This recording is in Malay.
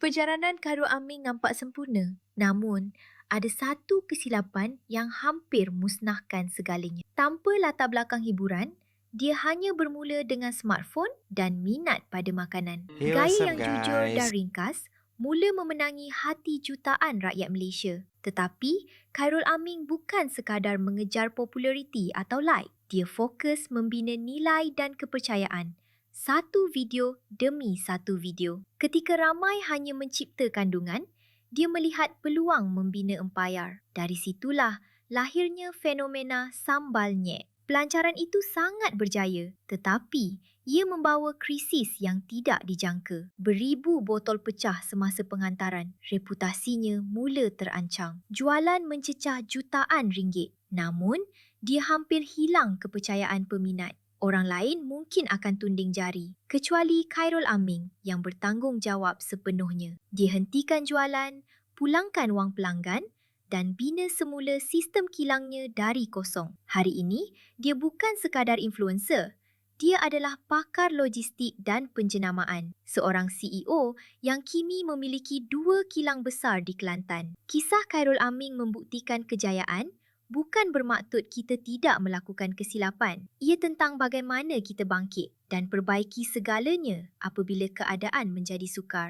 Perjalanan Khairul Amin nampak sempurna. Namun, ada satu kesilapan yang hampir musnahkan segalanya. Tanpa latar belakang hiburan, dia hanya bermula dengan smartphone dan minat pada makanan. Hey, Gaya yang jujur guys? dan ringkas mula memenangi hati jutaan rakyat Malaysia. Tetapi, Khairul Amin bukan sekadar mengejar populariti atau like. Dia fokus membina nilai dan kepercayaan. Satu video demi satu video. Ketika ramai hanya mencipta kandungan, dia melihat peluang membina empayar. Dari situlah lahirnya fenomena sambal nyek. Pelancaran itu sangat berjaya, tetapi ia membawa krisis yang tidak dijangka. Beribu botol pecah semasa pengantaran. Reputasinya mula terancang. Jualan mencecah jutaan ringgit. Namun, dia hampir hilang kepercayaan peminat. Orang lain mungkin akan tunding jari, kecuali Khairul Amin yang bertanggungjawab sepenuhnya. Dia hentikan jualan, pulangkan wang pelanggan dan bina semula sistem kilangnya dari kosong. Hari ini, dia bukan sekadar influencer. Dia adalah pakar logistik dan penjenamaan. Seorang CEO yang kini memiliki dua kilang besar di Kelantan. Kisah Khairul Amin membuktikan kejayaan bukan bermaksud kita tidak melakukan kesilapan. Ia tentang bagaimana kita bangkit dan perbaiki segalanya apabila keadaan menjadi sukar.